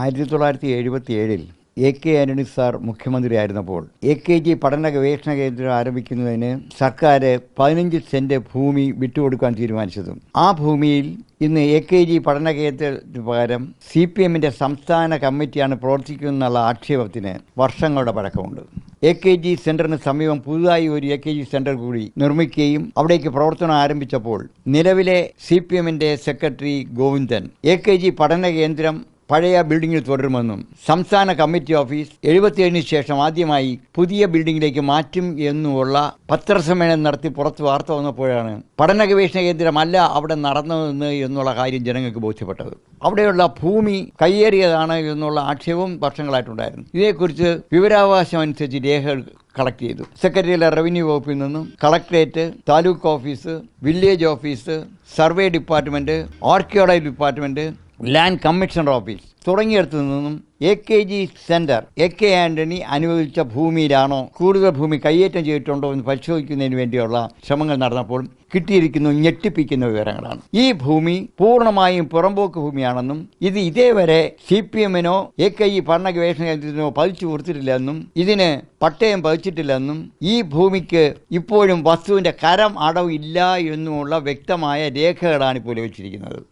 ആയിരത്തി തൊള്ളായിരത്തി എഴുപത്തി ഏഴിൽ എ കെ ആന്റണി സാർ മുഖ്യമന്ത്രിയായിരുന്നപ്പോൾ എ കെ ജി പഠന ഗവേഷണ കേന്ദ്രം ആരംഭിക്കുന്നതിന് സർക്കാർ പതിനഞ്ച് സെന്റ് ഭൂമി വിട്ടുകൊടുക്കാൻ തീരുമാനിച്ചതും. ആ ഭൂമിയിൽ ഇന്ന് എ കെ ജി പഠന കേന്ദ്രത്തിന് പകരം സി പി എമ്മിന്റെ സംസ്ഥാന കമ്മിറ്റിയാണ് പ്രവർത്തിക്കുന്നതെന്നുള്ള ആക്ഷേപത്തിന് വർഷങ്ങളുടെ പഴക്കമുണ്ട്. എ കെ ജി സെന്ററിന് സമീപം പുതുതായി ഒരു എ കെ ജി സെന്റർ കൂടി നിർമ്മിക്കുകയും അവിടേക്ക് പ്രവർത്തനം ആരംഭിച്ചപ്പോൾ നിലവിലെ സി പി എമ്മിന്റെ secretary Govindan A K G പഠന കേന്ദ്രം പഴയ ബിൽഡിങ്ങിൽ തുടരുമെന്നും സംസ്ഥാന കമ്മിറ്റി ഓഫീസ് എഴുപത്തിയേഴിന് ശേഷം ആദ്യമായി പുതിയ ബിൽഡിങ്ങിലേക്ക് മാറ്റും എന്നുമുള്ള പത്രസമ്മേളനം നടത്തി പുറത്ത് വാർത്ത വന്നപ്പോഴാണ് പഠന ഗവേഷണ കേന്ദ്രമല്ല അവിടെ നടന്നതെന്ന് എന്നുള്ള കാര്യം ജനങ്ങൾക്ക് ബോധ്യപ്പെട്ടത്. അവിടെയുള്ള ഭൂമി കയ്യേറിയതാണ് എന്നുള്ള ആക്ഷേപവും വർഷങ്ങളായിട്ടുണ്ടായിരുന്നു. ഇതേക്കുറിച്ച് വിവരാവകാശം അനുസരിച്ച് രേഖകൾ കളക്ട് ചെയ്തു. സെക്രട്ടറിയിലെ റവന്യൂ വകുപ്പിൽ നിന്നും collectorate taluk office village office survey department archaeology department land commissioner office തുടങ്ങിയിടത്തു നിന്നും A K G centre A K Antony അനുവദിച്ച ഭൂമിയിലാണോ കൂടുതൽ ഭൂമി കൈയേറ്റം ചെയ്തിട്ടുണ്ടോ എന്ന് പരിശോധിക്കുന്നതിന് വേണ്ടിയുള്ള ശ്രമങ്ങൾ നടന്നപ്പോൾ കിട്ടിയിരിക്കുന്ന ഞെട്ടിപ്പിക്കുന്ന വിവരങ്ങളാണ്. ഈ ഭൂമി പൂർണമായും പുറമ്പോക്ക് ഭൂമിയാണെന്നും ഇത് ഇതേവരെ സി പി എമ്മിനോ എ കെ ഇ ഭരണ ഗവേഷണ കേന്ദ്രത്തിനോ പതിച്ചു കൊടുത്തിട്ടില്ലെന്നും ഇതിന് പട്ടയം പതിച്ചിട്ടില്ലെന്നും ഈ ഭൂമിക്ക് ഇപ്പോഴും വസ്തുവിന്റെ കരം അടവില്ല എന്നുമുള്ള വ്യക്തമായ രേഖകളാണ് ഇപ്പോൾ ലഭിച്ചിരിക്കുന്നത്.